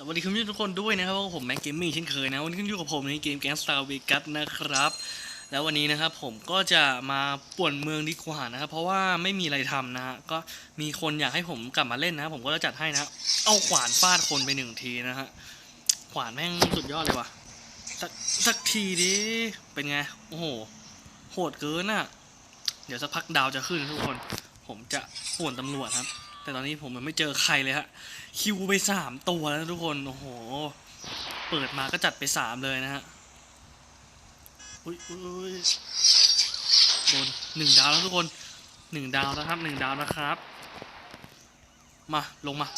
สวัสดีคุณผู้ชมทุกคนด้วยนะครับว่าผมแม็กเกมมิ่เช่นเคยนะวันนี้คุณอยู่กับผมในเกมแก๊งสตาร์เวกัสนะครับ แล้ววันนี้นะครับผมก็จะมาป่วนเมืองดีกว่านะครับเพราะว่าไม่มีอะไรทำนะฮะก็มีคนอยากให้ผมกลับมาเล่นนะผมก็จะจัดให้นะเอาขวานฟาดคนไปหนึ่งทีนะฮะขวานแม่งสุดยอดเลยว่ะสักสักทีดิเป็นไงโอ้โหโหดเกินอะ เดี๋ยวสักพักดาวจะขึ้นทุกคน ผมจะป่วนตำรวจครับ แต่ตอนนี้ผมยังไม่เจอใครเลยฮะ คิวไปสามตัวแล้วนะทุกคน โอ้โห เปิดมาก็จัดไปสามเลยนะฮะอุ้ยอุ้ยโดนหนึ่งดาวแล้วทุกคนหนึ่งดาวนะครับหนึ่งดาวนะครับ มาลงมา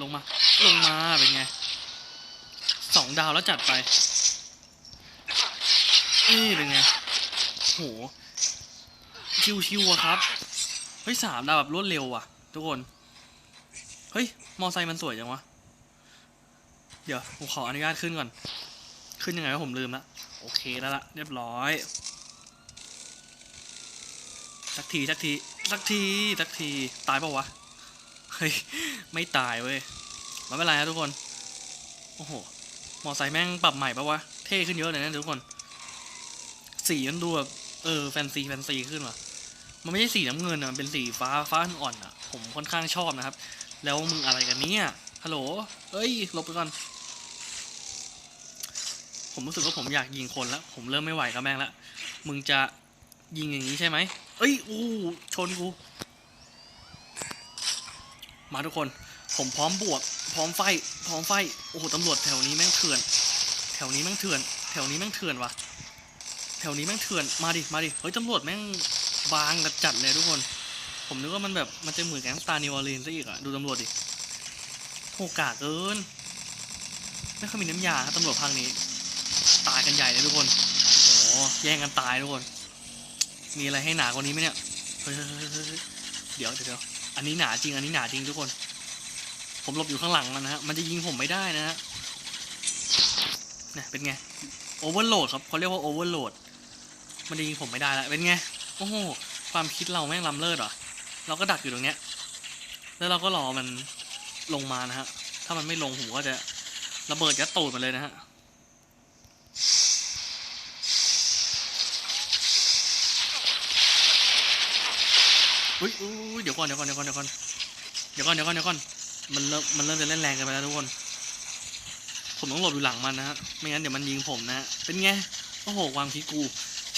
ลงมา ลงมาเป็นไงสองดาวแล้วจัดไปนี่เป็นไงโหชิวๆอะครับเฮ้ยสามดาวแบบรวดเร็วว่ะทุกคน เฮ้ย มอไซค์มันสวยจังวะ เดี๋ยว ผมขออนุญาตขึ้นก่อน ขึ้นยังไงวะผมลืมละ โอเคแล้วละเรียบร้อย สักที สักที สักที สักที ตายเปล่าวะ เฮ้ย ไม่ตายเว้ยไม่เป็นไรนะทุกคน โอ้โห มอไซค์แม่งปรับใหม่ปะวะ เท่ขึ้นเยอะเลยนะทุกคน สีมันดูแบบ เออ แฟนซี แฟนซีขึ้นว่ะ มันไม่ใช่สีน้ำเงินอะ มันเป็นสีฟ้า ฟ้าอ่อนอะ ผมค่อนข้างชอบนะครับ แล้วมึงอะไรกันเนี่ยฮัลโหลเอ้ยลบไปก่อน ผมรู้สึกว่าผมอยากยิงคนแล้ว ผมเริ่มไม่ไหวกับแม่งล้วมึงจะยิงอย่างนี้ใช่ไหมเอ้ยอู้ชนกู มาทุกคน ผมพร้อมบวก พร้อมไฟ พร้อมไฟ โอ้โหตำรวจแถวนี้แม่งเถื่อน แถวนี้แม่งเถื่อน แถวนี้แม่งเถื่อนวะแถวนี้แม่งเถื่อน มาดิ มาดิ เฮ้ยตำรวจแม่งบางกระจัดเลยทุกคน ผมนึกว่ามันแบบมันจะเหมือนแก๊งสตาร์นิวออร์ลีนซะอีกอะดูตำรวจดิโหกากเกินไม่ค่อยมีน้ำยาครับตำรวจภาคนี้ ตายกันใหญ่เลยทุกคนโอ้โหแย่งกันตายทุกคน มีอะไรให้หนากว่านี้ไหมเนี่ยเฮ้ยเดี๋ยวเดี๋ยวอันนี้หนาจริง อันนี้หนาจริงทุกคน ผมหลบอยู่ข้างหลังมันนะฮะมันจะยิงผมไม่ได้นะฮะเนี่ยเป็นไงโอเวอร์โหลดครับเขาเรียกว่าโอเวอร์โหลดมันจะยิงผมไม่ได้แล้วเป็นไงโอ้โหความคิดเราแม่งล้ำเลิศเหรอ เราก็ดักอยู่ตรงเนี้ย แล้วเราก็รอมันลงมานะฮะ ถ้ามันไม่ลงผมก็จะระเบิดยัดตูดมันเลยนะฮะอุ้ยอุ้ยเดี๋ยวก่อนเดี๋ยวก่อนเดี๋ยวก่อนเดี๋ยวก่อนเดี๋ยวก่อนเดี๋ยวก่อนเดี๋ยวก่อนมันเริ่มมันเริ่มจะเล่นแรงกันไปแล้วทุกคน ผมต้องหลบอยู่หลังมันนะฮะ ไม่งั้นเดี๋ยวมันยิงผมนะฮะ เป็นไง โอ้โหความคิดกู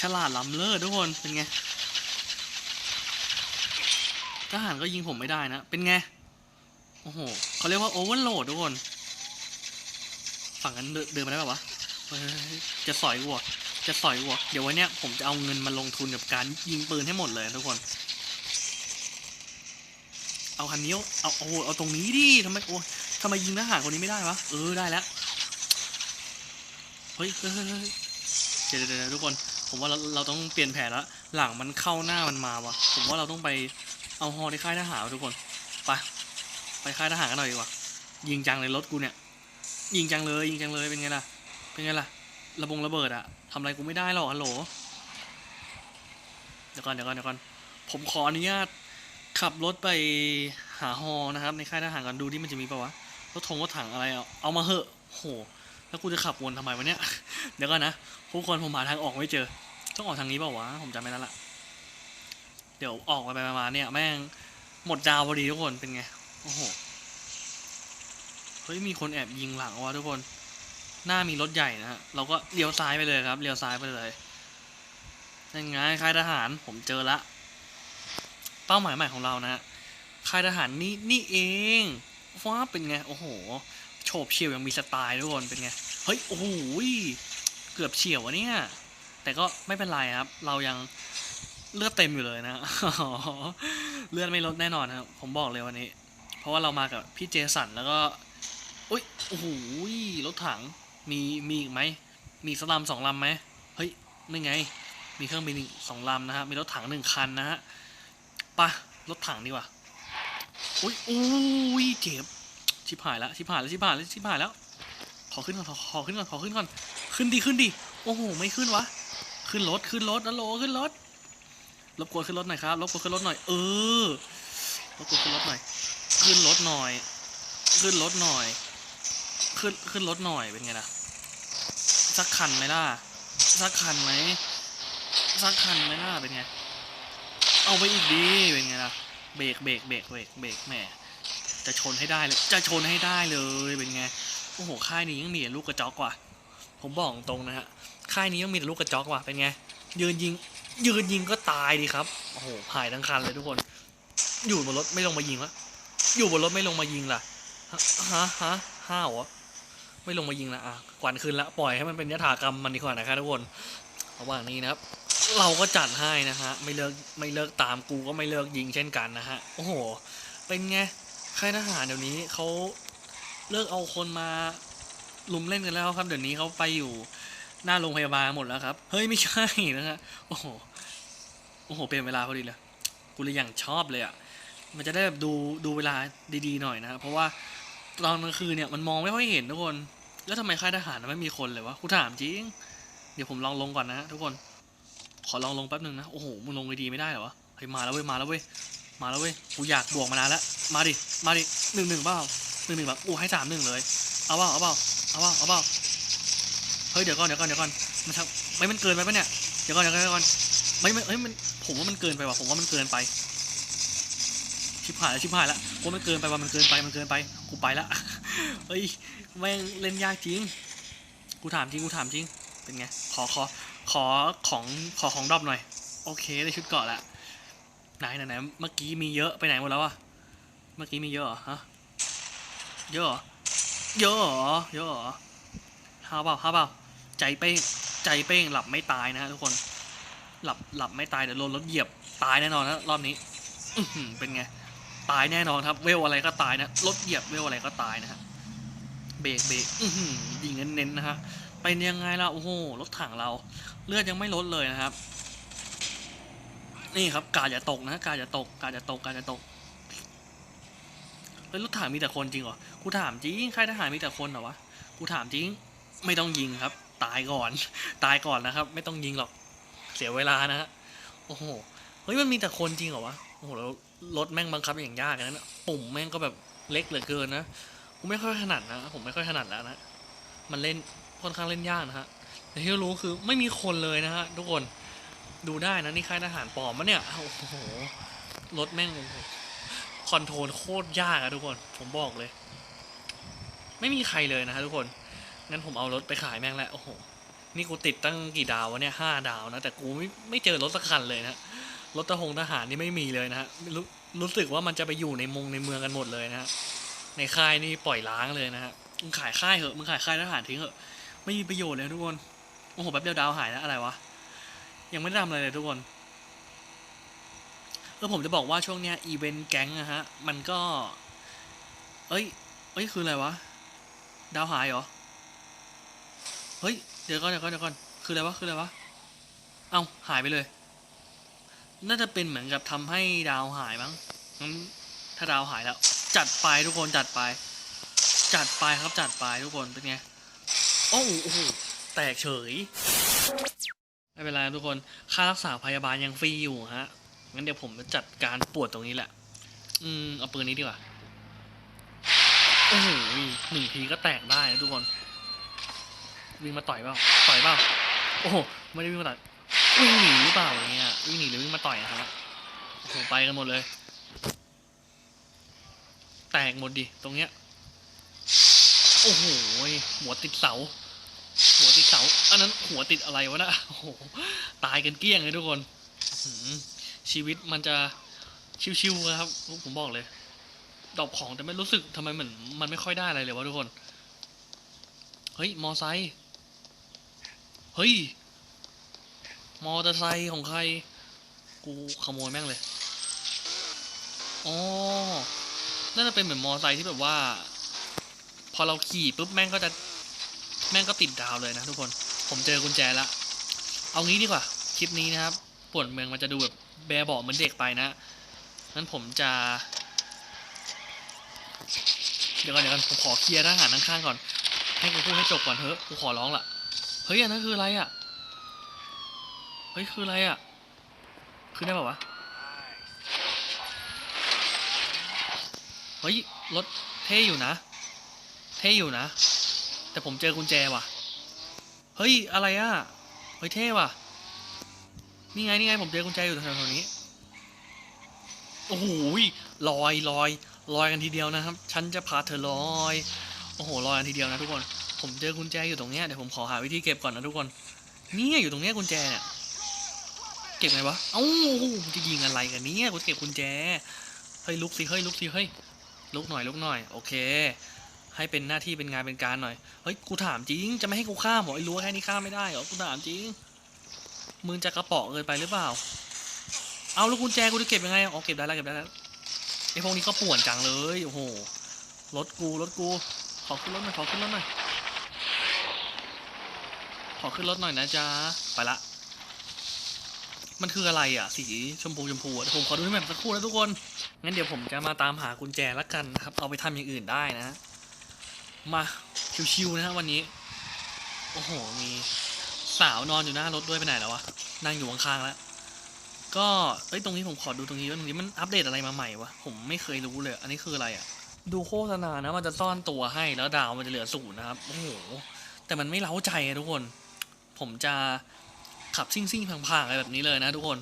ฉลาดล้ำเลิศทุกคน เป็นไง ทหารก็ยิงผมไม่ได้นะ เป็นไง โอ้โหเขาเรียกว่าโอเวอร์โหลดทุกคน ฝั่งนั้นเดินเดินมาได้ป่าวะจะสอยกูเหรอจะสอยกูเหรอเดี๋ยววันเนี้ยผมจะเอาเงินมาลงทุนกับการยิงปืนให้หมดเลยทุกคน เอาคันนี้เอาเอาเอาตรงนี้ดิทำไมโอ้ทำไมยิงทหารคนนี้ไม่ได้วะ เออได้แล้ว เฮ้ยเฮ้ยเฮ้ยเดี๋ยวเดี๋ยวเดี๋ยวทุกคน ผมว่าเราเราต้องเปลี่ยนแผนแล้ว หลังมันเข้าหน้ามันมาวะผมว่าเราต้องไป เอาฮอที่ค่ายทหารทุกคนไปไปค่ายทหารกันหน่อยดีกว่า ยิงจังเลยรถกูเนี่ย ยิงจังเลยยิงจังเลยเป็นไงล่ะ เป็นไงล่ะ ระบงระเบิดอะทำอะไรกูไม่ได้หรอกฮัลโหล เดี๋ยวก่อนเดี๋ยวก่อนเดี๋ยวก่อน ผมขออนุญาตขับรถไปหาฮอนะครับ ในค่ายทหารกันดูที่มันจะมีปะวะ รถทงรถถังอะไรเอาเอามาเหอะโห แล้วกูจะขับวนทำไมวะเนี่ย เดี๋ยวก่อนนะทุกคนผมหาทางออกไม่เจอ ต้องออกทางนี้ปล่าวะ ผมจำไม่ได้ละ เดี๋ยวออกไปไปมาเนี่ยแม่งหมดดาวพอดีทุกคนเป็นไง โอ้โห เฮ้ย มีคนแอบยิงหลังวะทุกคน หน้ามีรถใหญ่นะฮะ เราก็เลี้ยวซ้ายไปเลยครับ เลี้ยวซ้ายไปเลยนั่นไงค่ายทหารผมเจอละ เป้าหมายใหม่ของเรานะฮะ ค่ายทหารนี่นี่เองว้าเป็นไง โอ้โห โฉบเฉี่ยวยังมีสไตล์ทุกคน เป็นไง เฮ้ย โอ้โห เกือบเฉี่ยวอะเนี่ย แต่ก็ไม่เป็นไรครับ เรายัง เลือดเต็มอยู่เลยนะเลือดไม่ลดแน่นอนครับผมบอกเลยวันนี้ เพราะว่าเรามากับพี่เจสันแล้วก็อุ้ยโอ้โหรถถังมีมีอีกไหมมีสกลำสองลำไหมเฮ้ยไม่ไง มีเครื่องบินอีกสองลำนะฮะมีรถถังหนึ่งคันนะฮะไปะรถถังดีกว่าอุ้ยอุ้ยเจ็บชิบหายแล้วชิบหายแล้วชิบหายแล้วชิบหายแล้ว ขอขึ้นก่อนขอขอขึ้นก่อนขอขึ้นก่อนขึ้นดีขึ้นดีโอ้โหไม่ขึ้นวะขึ้นรถขึ้นรถนะโลขึ้นรถ รบกวนขึ้นรถหน่อยครับรบกวนขึ้นรถหน่อย เออรบกวนขึ้นรถหน่อย ขึ้นรถหน่อย ขึ้นรถหน่อย ขึ้นขึ้นรถหน่อยเป็นไงล่ะสักคันไหมล่ะสักคันไหมสักคันไหมล่ะเป็นไง เอาไปอีกดีเป็นไงล่ะเบรกเบรกเบรกเบรกเบรกแหมจะชนให้ได้เลย จะชนให้ได้เลยเป็นไงโอ้โหค่ายนี้ยังมีลูกกระจอกว่ะผมบอกตรงนะฮะค่ายนี้ยังมีแต่ลูกกระจอกว่ะเป็นไงยืนยิง ยืนยิงก็ตายดีครับ โอ้โหหายทั้งคันเลยทุกคน อยู่บนรถไม่ลงมายิงวะอยู่บนรถไม่ลงมายิงล่ะ ฮะฮะฮะห้าวเหรอไม่ลงมายิงละอะกวันคืนละ ปล่อยให้มันเป็นยถากรรมมันดีกว่านะครับทุกคนระหว่างนี้นะครับ เราก็จัดให้นะฮะ ไม่เลิก ไม่เลิกตามกูก็ไม่เลิกยิงเช่นกันนะฮะ โอ้โห เป็นไง ค่ายทหารเดี๋ยวนี้เขาเลิกเอาคนมาลุมเล่นกันแล้วครับ เดี๋ยวนี้เขาไปอยู่ หน้าโรงพยาบาลหมดแล้วครับ เฮ้ยไม่ใช่นะฮะโอ้โหโอ้โหเป็นเวลาพอดีเลยกูเลยอย่างชอบเลยอะมันจะได้แบบดูดูเวลาดีๆหน่อยนะครับเพราะว่าตอนกลางคืนเนี่ยมันมองไม่ค่อยเห็นทุกคน แล้วทำไมค่ายทหารมันไม่มีคนเลยวะกูถามจริง เดี๋ยวผมลองลงก่อนนะฮะทุกคน ขอลองลงแป๊บนึงนะโอ้โหมึงลงดีๆไม่ได้เหรอวะเฮ้ยมาแล้วเว้ยมาแล้วเว้ยมาแล้วเว้ยกูอยากบวกมานานแล้วมาดิมาดิหนึ่งหนึ่งเปล่าหนึ่งหนึ่งแบบอู้ให้สามหนึ่งเลยเอาเปล่าเอาเปล่าเอาเปล่าเอาเปล่า เฮ้ยเดี๋ยวก่อนเดี๋ยวก่อนเดี๋ยวก่อนมันทำไม่มันเกินไปปะเนี่ยเดี๋ยวก่อนเดี๋ยวก่อนเดี๋ยวก่อนไม่ไม่เฮ้ยมันผมว่ามันเกินไปว่ะผมว่ามันเกินไป ชิบหายแล้วชิบหายแล้วกูว่ามันเกินไปว่ะมันเกินไปมันเกินไปกูไปละเฮ้ยแม่งเล่นยากจริงกูถามจริงกูถามจริงเป็นไงขอขอขอของขอของดรอปหน่อย โอเคได้ชุดเกาะแล้วไหนไหนไหนเมื่อกี้มีเยอะไปไหนหมดแล้วอะเมื่อกี้มีเยอะเหรอฮะเยอะเยอะเหรอเยอะเหรอห้าเปล่าห้าเปล่า ใจเป้งใจเป้งหลับไม่ตายนะฮะทุกคนหลับหลับไม่ตายเดี๋ยวโดนรถเหยียบตายแน่นอนนะรอบนี้เป็นไงตายแน่นอนครับ เวลอะไรก็ตายนะรถเหยียบเวลอะไรก็ตายนะฮะเบรกเบรกยิงเน้นๆนะฮะเป็นยังไงล่ะโอ้โหรถถังเรา เลือดยังไม่ลดเลยนะครับ นี่ครับกาอย่าตกนะกาอย่าตกกาอย่าตกกาอย่าตกเฮ้ยรถถังมีแต่คนจริงเหรอ กูถามจริงค่ายทหารมีแต่คนเหรอวะ กูถามจริง ไม่ต้องยิงครับ ตายก่อน ตายก่อนนะครับ ไม่ต้องยิงหรอกเสียเวลานะฮะโอ้โหเฮ้ยมันมีแต่คนจริงเหรอวะโอ้โหแล้วรถแม่งบังคับอย่างยากนะ ปุ่มแม่งก็แบบเล็กเหลือเกินนะกูไม่ค่อยถนัดนะผมไม่ค่อยถนัดแล้วนะมันเล่นค่อนข้างเล่นยากนะฮะแต่ที่รู้คือไม่มีคนเลยนะฮะทุกคนดูได้นะนี่ค่ายทหารปลอมมะเนี่ยโอ้โหรถแม่งคอนโทรลโคตรยากอะทุกคน ผมบอกเลย ไม่มีใครเลยนะฮะทุกคน งั้นผมเอารถไปขายแม่งแล้วโอ้โห นี่กูติดตั้งกี่ดาววะเนี่ยห้าดาวนะ แต่กูไม่ไม่เจอรถสักคันเลยนะ รถทหงทหารนี่ไม่มีเลยนะฮะรู้รู้สึกว่ามันจะไปอยู่ในมงในเมืองกันหมดเลยนะฮะ ในค่ายนี่ปล่อยล้างเลยนะฮะ มึงขายค่ายเหอะ มึงขายค่ายทหารทิ้งเหอะ ไม่มีประโยชน์เลยทุกคน โอ้โหแป๊บเดียวดาวหายแล้วอะไรวะ ยังไม่ได้ทำอะไรเลยทุกคนแล้วผมจะบอกว่าช่วงเนี้ยอีเวนต์แก๊งนะฮะ มันก็ เอ้ย เอ้ยคืออะไรวะ ดาวหายเหรอ เฮ้ย เดี๋ยวก่อนเดี๋ยวก่อนเดี๋ยวก่อน คืออะไรวะ คืออะไรวะ เอ้าหายไปเลย น่าจะเป็นเหมือนกับทำให้ดาวหายมั้งงั้นถ้าดาวหายแล้ว จัดไปทุกคนจัดไป จัดไปครับจัดไปทุกคนเป็นไงโอ้โหโอ้โหแตกเฉย ไม่เป็นไรทุกคน ค่ารักษาพยาบาลยังฟรีอยู่ฮะ งั้นเดี๋ยวผมจะจัดการปวดตรงนี้แหละ อืม เอาปืนนี้ดีกว่า โอ้โหหนึ่งทีก็แตกได้นะทุกคน วิ่งมาต่อยเปล่าต่อยเปล่าโอ้โหไม่ได้วิ่งมาต่อยวิ่งหนีหรือเปล่าอย่างเงี้ยวิ่งหนีหรือวิ่งมาต่อยอะครับโอ้โหไปกันหมดเลย แตกหมดดิตรงเนี้ยโอ้โหหัวติดเสา หัวติดเสาอันนั้นหัวติดอะไรวะนะโอ้โหตายกันเกลี้ยงเลยทุกคนชีวิตมันจะชิวๆนะครับผมบอกเลยดอกของแต่ไม่รู้สึกทำไมเหมือนมันไม่ค่อยได้อะไรเลยวะทุกคน เฮ้ย มอไซค์ เฮ้ย มอเตอร์ไซค์ของใคร กูขโมยแม่งเลย อ๋อ น่าจะเป็นเหมือนมอเตอร์ไซค์ที่แบบว่า พอเราขี่ปุ๊บแม่งก็จะ แม่งก็ติดดาวเลยนะทุกคน ผมเจอกุญแจละ เอางี้ดีกว่า คลิปนี้นะครับปวนเมืองมันจะดูแบบแบบอกเหมือนเด็กไปนะงั้นผมจะ เดี๋ยวก่อนเดี๋ยวก่อนผมขอเคลียร์ทหารข้างๆก่อน ให้กูพูดให้จบก่อนเถอะ กูขอร้องละ เฮ้ยอันนั้นคืออะไรอะ เฮ้ยคืออะไรอะ คือได้ป่าวะ เฮ้ยรถเท่อยู่นะ เท่อยู่นะ แต่ผมเจอกุญแจว่ะ เฮ้ยอะไรอะ เฮ้ยเท่ว่ะ นี่ไงนี่ไงผมเจอกุญแจอยู่แถวๆนี้ โอ้โหลอยลอยลอยกันทีเดียวนะครับ ฉันจะพาเธอลอย โอ้โหลอยกันทีเดียวนะทุกคน ผมเจอกุญแจอยู่ตรงเนี้ยเดี๋ยวผมขอหาวิธีเก็บก่อนนะทุกคนเนี่ยอยู่ตรงเนี้ยกุญแจเนี่ยเก็บไงวะเอ้าจะยิงอะไรกันเนี่ยกูเก็บกุญแจเฮ้ยลุกสิเฮ้ยลุกสิเฮ้ยลุกหน่อยลุกหน่อยโอเค ให้เป็นหน้าที่เป็นงานเป็นการหน่อยเฮ้ยกูถามจริงจะไม่ให้กูข้าเหรอไอ้รั้วแค่นี้ข้าไม่ได้เหรอกูถามจริงมึงจะกระเปาะเกินไปหรือเปล่า เอาแล้วกุญแจกูจะเก็บยังไงอ๋อเก็บได้แล้วเก็บได้แล้วไอ้พวกนี้ก็ป่วนจังเลยโอ้โหรถกูรถกูขอขึ้นรถหน่อยขอขึ้นรถหน่อย ขอขึ้นรถหน่อยนะจ๊ะ ไปละ มันคืออะไรอะ สีชมพูชมพูอะเดี๋ยวผมขอดูที่แมปสักครู่นะทุกคน งั้นเดี๋ยวผมจะมาตามหากุญแจละกันนะครับ เอาไปทำอย่างอื่นได้นะ มาชิวๆนะวันนี้ โอ้โห มีสาวนอนอยู่หน้ารถด้วยไปไหนแล้ววะ นั่งอยู่ข้างๆแล้ว ก็เอ้ยตรงนี้ผมขอดูตรงนี้ว่าตรงนี้มันอัปเดตอะไรมาใหม่วะ ผมไม่เคยรู้เลย อันนี้คืออะไรอะ ดูโฆษณานะมันจะซ่อนตัวให้แล้วดาวมันจะเหลือศูนย์นะครับ โอ้โหแต่มันไม่เล้าใจอะทุกคน ผมจะขับซิ่งซิ่งๆพังๆอะไรแบบนี้เลยนะทุกคน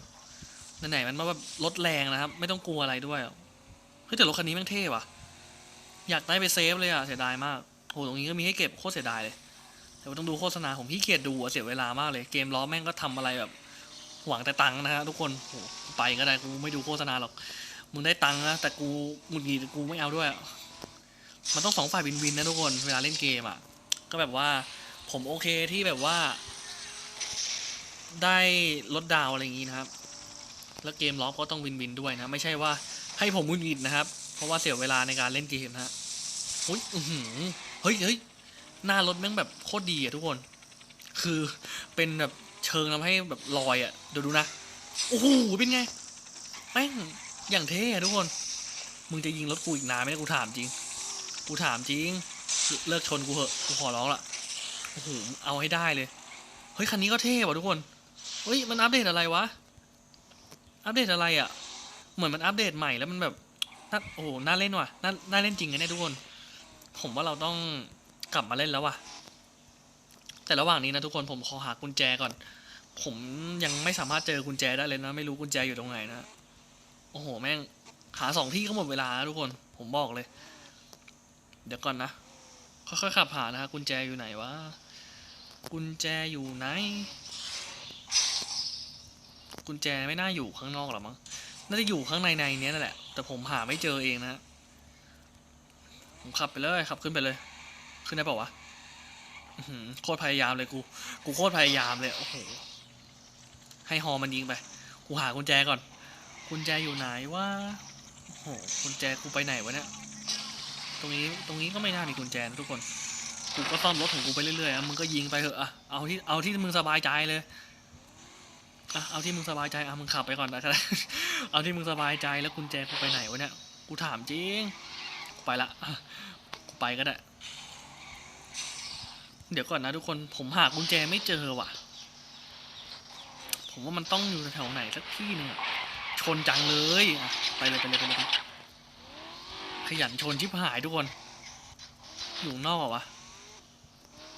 ไหนๆมันมาแบบรถแรงนะครับ ไม่ต้องกลัวอะไรด้วยเฮ้ยแต่รถคันนี้แม่งเท่ว่ะ อยากได้ไปเซฟเลยอะเสียดายมากโหตรงนี้ก็มีให้เก็บโคตรเสียดายเลย แต่ว่าต้องดูโฆษณาผมขี้เกียจดูเสียเวลามากเลย เกมล้อแม่งก็ทำอะไรแบบหวังแต่ตังค์นะฮะทุกคนโหไปก็ได้กูไม่ดูโฆษณาหรอกมึงได้ตังค์นะแต่กูหงุดหงิดกูไม่เอาด้วยอะมันต้องสองฝ่ายวินวินนะทุกคนเวลาเล่นเกมอะก็แบบว่าผมโอเคที่แบบว่า ได้ลดดาวอะไรอย่างนี้นะครับ แล้วเกมล็อกก็ต้องวินวินด้วยนะ ไม่ใช่ว่าให้ผมวินวินนะครับ เพราะว่าเสียเวลาในการเล่นเกมนะฮะอุ้ยเฮ้ยเฮ้ยหน้ารถแม่งแบบโคตรดีอะทุกคน คือเป็นแบบเชิงทำให้แบบลอยอะเดี๋ยวดูนะ โอ้โห เป็นไง แม่งอย่างเท่อะทุกคน มึงจะยิงรถกูอีกนานไหมกูถามจริง กูถามจริง เลิกชนกูเหอะ กูขอร้องละโอ้โห เอาให้ได้เลย เฮ้ย คันนี้ก็เท่ว่ะทุกคน เฮ้ยมันอัปเดตอะไรวะ อัปเดตอะไรอะ่ะ เหมือนมันอัปเดตใหม่แล้วมันแบบน่าโอ้โหน่าเล่นว่ะน่าน่าเล่นจริงนะเนี่ยทุกคน ผมว่าเราต้องกลับมาเล่นแล้วว่ะ แต่ระหว่างนี้นะทุกคนผมขอหากุญแจก่อน ผมยังไม่สามารถเจอกุญแจได้เลยนะ ไม่รู้กุญแจอยู่ตรงไหนนะโอ้โหแม่งหาสองที่ก็หมดเวลาทุกคน ผมบอกเลย เดี๋ยวก่อนนะค่อยๆขับหานะฮะกุญแจอยู่ไหนวะกุญแจอยู่ไหน กุญแจไม่น่าอยู่ข้างนอกหรอมั้ง น่าจะอยู่ข้างในในนี้นั่นแหละ แต่ผมหาไม่เจอเองนะผมขับไปเลยขับขึ้นไปเลย ขึ้นได้เปล่าวะโคตรพยายามเลยกู กูโคตรพยายามเลย โอ้โห ให้ฮอมันยิงไป กูหากุญแจก่อน กุญแจอยู่ไหนวะ โอ้โห กุญแจกูไปไหนวะเนี่ย ตรงนี้ ตรงนี้ก็ไม่น่ามีกุญแจนะทุกคน กูก็ซ่อมรถของกูไปเรื่อยๆ มึงก็ยิงไปเถอะอะเอาที่ เอาที่มึงสบายใจเลย อะเอาที่มึงสบายใจอะมึงขับไปก่อนนะก็ได้เอาที่มึงสบายใจแล้วกุญแจกูไปไหนวะเนี่ยกูถามจริงกูไปละกูไปก็ได้ เดี๋ยวก่อนนะทุกคนผมหากุญแจไม่เจอว่ะ ผมว่ามันต้องอยู่แถวไหนสักที่หนึ่งชนจังเลยอะไปเลยไปเลยไปเลยขยันชนชิบหายทุกคน อยู่นอกเหรอวะ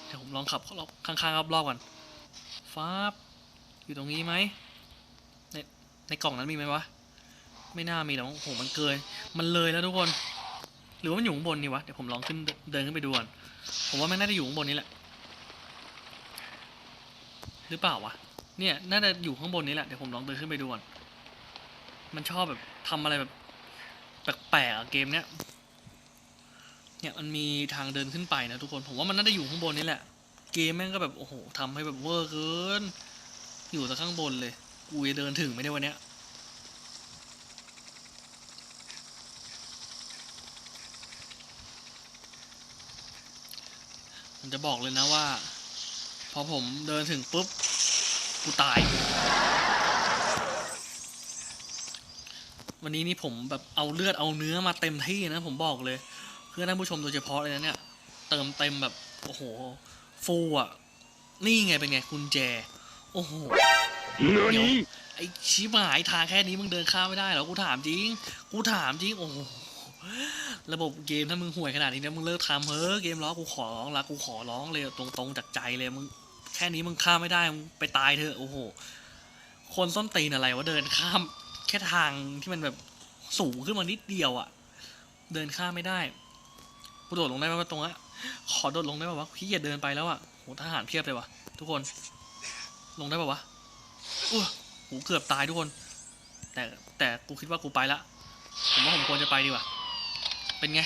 เดี๋ยวผมลองขับรอบข้างๆรอบๆก่อนฟ้าบ อยู่ตรงนี้ไหมในในกล่องนั้นมีไหมวะ ไม่น่ามีหรอกโอ้โหมันเกยมันเลยแล้วทุกคน หรือว่ามันอยู่ข้างบนนี่วะ เดี๋ยวผมลองขึ้นเดินขึ้นไปดูก่อน ผมว่ามันน่าจะอยู่ข้างบนนี้แหละ หรือเปล่าวะ เนี่ยน่าจะอยู่ข้างบนนี้แหละ เดี๋ยวผมลองเดินขึ้นไปดูก่อน มันชอบแบบทำอะไรแบบแปลกๆเกมเนี้ย เนี่ยมันมีทางเดินขึ้นไปนะทุกคน ผมว่ามันน่าจะอยู่ข้างบนนี่แหละ เกมแม่งก็แบบโอ้โหทำให้แบบเวอร์เกิน อยู่แต่ข้างบนเลย กูจะเดินถึงไหมเนี่ได้วันเนี้ยผมจะบอกเลยนะว่า พอผมเดินถึงปุ๊บ กูตาย วันนี้นี่ผมแบบเอาเลือดเอาเนื้อมาเต็มที่นะ ผมบอกเลย เพื่อท่านผู้ชมโดยเฉพาะเลยนะเนี่ย เติมเต็มแบบ โอ้โห ฟูอะ นี่ไงเป็นไงกุญแจ โอ้โห何ไอชิบหายทางแค่นี้มึงเดินข้ามไม่ได้เหรอกูถามจริง กูถามจริง โอ้โหระบบเกมถ้ามึงห่วยขนาดนี้นะมึงเลิกทำเฮ้ยเกมล้อกูขอร้องละกูขอร้องเลยตรงๆจากใจเลยมึงแค่นี้มึงข้ามไม่ได้มึงไปตายเถอะโอ้โห คนส้นตีนอะไรวะเดินข้าม แค่ทางที่มันแบบสูงขึ้นมานิดเดียวอะเดินข้ามไม่ได้กูโดดลงได้ไหมว่าตรงนั้นขอโดดลงได้ป่าวะพี่อย่าเดินไปแล้วอะโหทหารเพียบเลยวะทุกคน ลงได้ป่าวะอู้หูเกือบตายทุกคน แต่แต่กูคิดว่ากูไปละ ผมว่าผมควรจะไปดีกว่า เป็นไง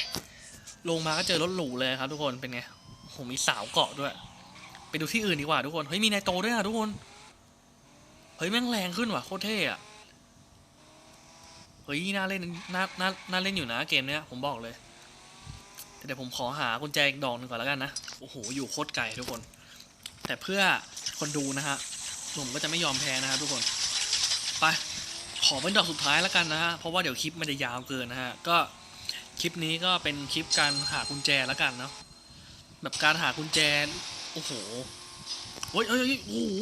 ลงมาก็เจอรถหรูเลยครับ ทุกคน เป็นไงผมมีสาวเกาะด้วย ไปดูที่อื่นดีกว่าทุกคน เฮ้ยมีนายโตด้วยอะทุกคน เฮ้ยแม่งแรงขึ้นว่ะโคตรเท่อะเฮ้ยน่าเล่นน่าน่าน่าเล่นอยู่นะเกมเนี้ยผมบอกเลยแต่เดี๋ยวผมขอหากุญแจอีกดอกหนึ่งก่อนแล้วกันนะ โอ้โห อยู่โคตรไกลทุกคน แต่เพื่อคนดูนะฮะ ผมก็จะไม่ยอมแพ้นะฮะทุกคน ไป ขอเป็นดอกสุดท้ายแล้วกันนะฮะ เพราะว่าเดี๋ยวคลิปมันจะยาวเกินนะฮะ ก็คลิปนี้ก็เป็นคลิปการหากุญแจแล้วกันเนาะ แบบการหากุญแจ โอ้โหโอ้ยเอ้ยเอ้ยโอ้โห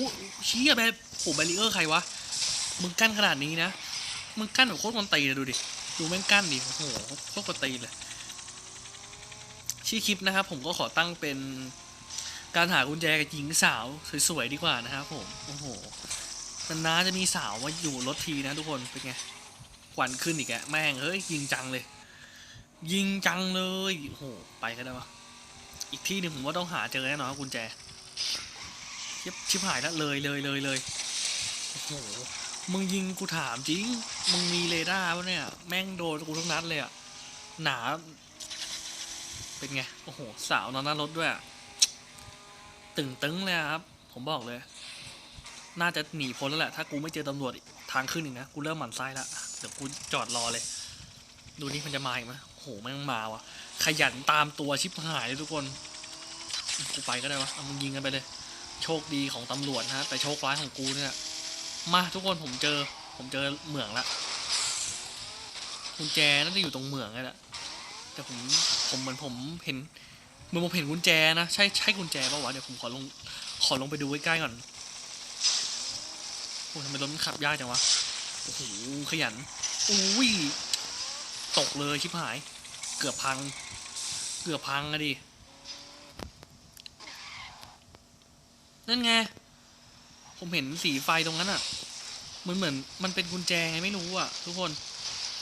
เชี่ยแบบโอ้แบรีเออร์ใครวะ มึงกั้นขนาดนี้นะ มึงกั้นแบบโคตรมันตีเลยดูดิ ดูแม่งกั้นดิ โอ้โห โคตรมันตีเลยชื่อคลิปนะครับผมก็ขอตั้งเป็น การหากุญแจกับหญิงสาวสวยๆดีกว่านะครับผม โอ้โหนานๆจะมีสาวมาอยู่รถทีนะทุกคน เป็นไงควันขึ้นอีกแกแม่งเฮ้ยยิงจังเลย ยิงจังเลย โอ้โห ไปก็ได้วะอีกที่หนึ่งผมว่าต้องหาเจอแน่นอนกุญแจชิบชิบหายแล้วเลยเลยเลยเลยโอ้โห มึงยิงกูถามจริง มึงมีเรดาร์ปะเนี่ย แม่งโดนกูทุกนัดเลยอะหนา เป็นไง โอ้โห สาวนอนหน้ารถด้วยอะ ตึงตึงเลยครับ ผมบอกเลย น่าจะหนีพ้นแล้วแหละ ถ้ากูไม่เจอตำรวจทางขึ้นอีกนะ กูเริ่มหมั่นไส้ละเดี๋ยวกูจอดรอเลย ดูนี่มันจะมาอีกไหมโอ้โหแม่งมาวะขยันตามตัวชิบหายเลยทุกคน กูไปก็ได้วะเอามึงยิงกันไปเลย โชคดีของตำรวจนะแต่โชคร้ายของกูเนี่ย มาทุกคนผมเจอ ผมเจอเหมืองละกุญแจน่าจะอยู่ตรงเหมืองนี่แหละแต่ผมผมเหมือนผมเห็น เหมือนผมเห็นกุญแจนะใช่ใช่กุญแจป่ะวะเดี๋ยวผมขอลงขอลงไปดูใกล้ๆก่อนโอ้ทำไมรถมันขับยากจังวะโอ้โหขยันอุ้ยตกเลยชิบหาย เกือบพัง เกือบพังอะดินั่นไง ผมเห็นสีไฟตรงนั้นอะเหมือนเหมือนมันเป็นกุญแจไงไม่รู้อะทุกคน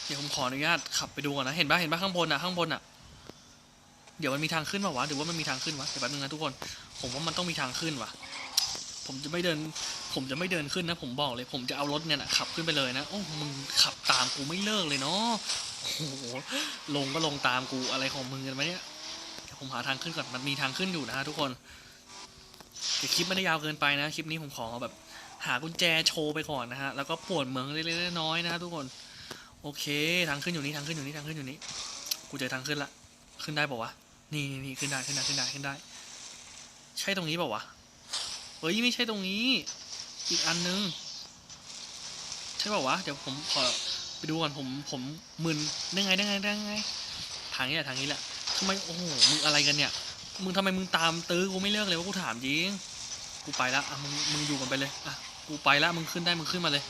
เดี๋ยวผมขออนุญาตขับไปดูก่อนนะ เห็นปะเห็นปะข้างบนอะข้างบนอะ เดี๋ยวมันมีทางขึ้นป่าวะหรือว่ามันมีทางขึ้นวะเดี๋ยวแป๊บนึงนะทุกคน ผมว่ามันต้องมีทางขึ้นวะผมจะไม่เดิน ผมจะไม่เดินขึ้นนะ ผมบอกเลย ผมจะเอารถเนี่ยนะขับขึ้นไปเลยนะโอ้มึงขับตามกูไม่เลิกเลยเนาะโอ้โหลงก็ลงตามกูอะไรของมึงกันวะเนี่ยเดี๋ยวผมหาทางขึ้นก่อนมันมีทางขึ้นอยู่นะฮะทุกคนเดี๋ยวคลิปไม่ได้ยาวเกินไปนะคลิปนี้ผมขอแบบหากุญแจโชว์ไปก่อนนะฮะแล้วก็ปวดเมืองเล็กๆน้อยๆนะฮะทุกคน โอเค ทางขึ้นอยู่นี่ทางขึ้นอยู่นี่ทางขึ้นอยู่นี่กูเจอทางขึ้นละขึ้นได้ป่าวะ นี่นี่นี่ขึ้นได้ขึ้นได้ขึ้นได้ขึ้นได้ ใช่ตรงนี้เปล่าวะเฮ้ยไม่ใช่ตรงนี้ อีกอันนึง ใช่เปล่าวะเดี๋ยวผมขอไปดูก่อนผมผมมึนได้ไงได้ไงได้ไงทางนี้แหละทางนี้แหละทำไมโอ้โหมึงอะไรกันเนี่ย มึงทำไมมึงตามตื้อกูไม่เลิกเลยว่ากูถามจริงกูไปละอะมึงมึงอยู่กันไปเลยอะกูไปละมึงขึ้นได้มึงขึ้นมาเลย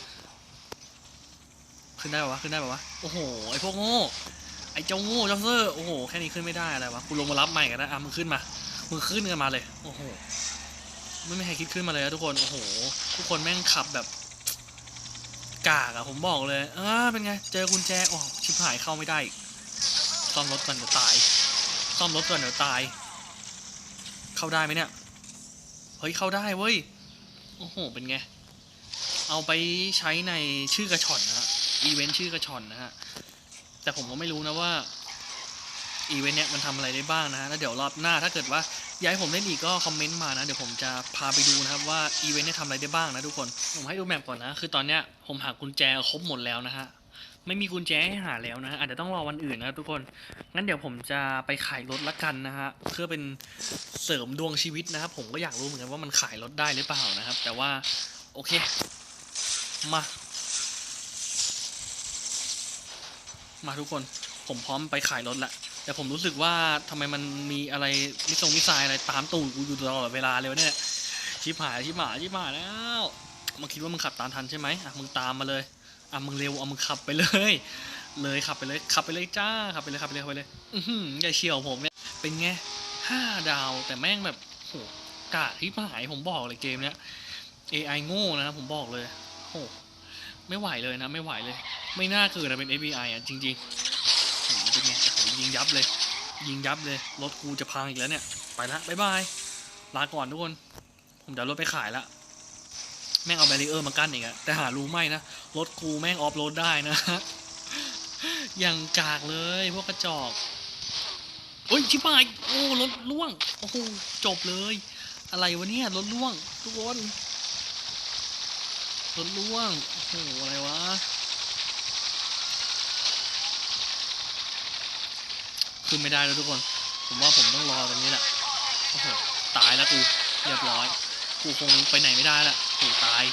ขึ้นได้ปะวะขึ้นได้ปะวะโอ้โหไอพวกโง่ ไอเจ้าโง่เจ้าเซอร์โอ้โหแค่นี้ขึ้นไม่ได้อะไรวะกูลงมารับใหม่กันนะอะมึงขึ้นมามึงขึ้นกันมาเลยโอ้โหไม่มีใครคิดขึ้นมาเลยนะทุกคนโอ้โหทุกคนแม่งขับแบบกากอะผมบอกเลยอ่าเป็นไงเจอกุญแจโอ้ชิบหายเข้าไม่ได้ซ่อมรถก่อนเดี๋ยวตายซ่อมรถก่อนเดี๋ยวตาย เข้าได้ไหมเนี่ยเฮ้ยเข้าได้เว้ยโอ้โหเป็นไงเอาไปใช้ในชื่อกระชอนนะฮะอีเวนต์ชื่อกระชอนนะฮะ แต่ผมก็ไม่รู้นะว่าอีเวนต์เนี้ยมันทำอะไรได้บ้างนะฮะแล้วเดี๋ยวรอบหน้าถ้าเกิดว่าอยากให้ผมเล่นอีกก็คอมเมนต์มานะ เดี๋ยวผมจะพาไปดูนะครับว่าอีเวนต์เนี่ยทำอะไรได้บ้างนะทุกคน ผมให้ดูแมปก่อนนะ คือตอนเนี้ยผมหากุญแจครบหมดแล้วนะฮะ ไม่มีกุญแจให้หาแล้วนะฮะอาจจะต้องรอวันอื่นนะทุกคน งั้นเดี๋ยวผมจะไปขายรถละกันนะฮะ เพื่อเป็นเสริมดวงชีวิตนะครับ ผมก็อยากรู้เหมือนกันว่ามันขายรถได้หรือเปล่านะครับ แต่ว่าโอเค มา มาทุกคนผมพร้อมไปขายรถละแต่ผมรู้สึกว่าทำไมมันมีอะไรมิทรงมิสไซล์อะไรตามตูดกูอยู่ตลอดเวลาเลยวะเนี่ยชิบหายชิบหายชิบหายแล้วมึงคิดว่ามึงขับตามทันใช่ไหมอะมึงตามมาเลยอะมึงเร็วเอามึงขับไปเลย เลยขับไปเลยขับไปเลยจ้าขับไปเลยขับไปเลยขับไปเลย อือหืออย่เฉียวผมเนี่ยเป็นไงห้าดาวแต่แม่งแบบโหกาดที่หายผมบอกเลยเกมเนี้ย AI โง่นะผมบอกเลยโห ไม่ไหวเลยนะ ไม่ไหวเลย ไม่น่าเกิดมาเป็น FBI อะจริงๆเป็นไงโอ้โหยิงยับเลย ยิงยับเลย รถกูจะพังอีกแล้วเนี่ย ไปละบ๊ายบาย ลาก่อนทุกคน ผมจะรถไปขายละแม่งเอาแบรีเออร์มากั้นอีกอะแต่หารู้ไหมนะ รถกูแม่งออฟโรดได้นะอย่างกากเลยพวกกระจอกโอ้ยชิบหายโอ้รถล่วง โอ้โหจบเลย อะไรวะเนี่ยรถล่วง ทุกคนรถล่วง โอ้โหอะไรวะ ขึ้นไม่ได้แล้วทุกคน ผมว่าผมต้องรอตรงนี้แหละ โอ้โห ตายแล้วกู เรียบร้อย กูคงไปไหนไม่ได้ละโอ้โหตาย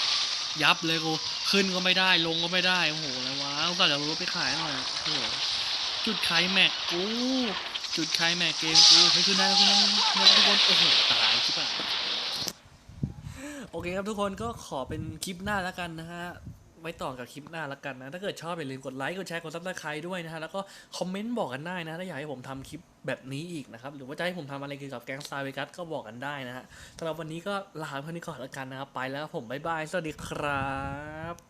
ยับเลยกู ขึ้นก็ไม่ได้ ลงก็ไม่ได้ โอ้โห อะไรวะต้องตัดเดี๋ยวรถไปขายหน่อย โอ้โห จุดขายแม็กกู จุดขายแม็กเกมกูให้ขึ้นได้แล้วขึ้นได้แล้วทุกคน โอ้โห ตายชิบหายโอเคครับทุกคนก็ขอเป็นคลิปหน้าแล้วกันนะฮะ ไว้ต่อกับคลิปหน้าละกันนะ ถ้าเกิดชอบอย่าลืมกดไลค์ กดแชร์ กดซับสไครต์ด้วยนะฮะ แล้วก็คอมเมนต์บอกกันได้นะ ถ้าอยากให้ผมทำคลิปแบบนี้อีกนะครับ หรือว่าจะให้ผมทำอะไรเกี่ยวกับแก๊งสตาร์เวกัสก็บอกกันได้นะฮะสำหรับวันนี้ก็ลาเพื่อนนี้ก่อนละกันนะครับ ไปแล้วผมบ๊ายบาย สวัสดีครับ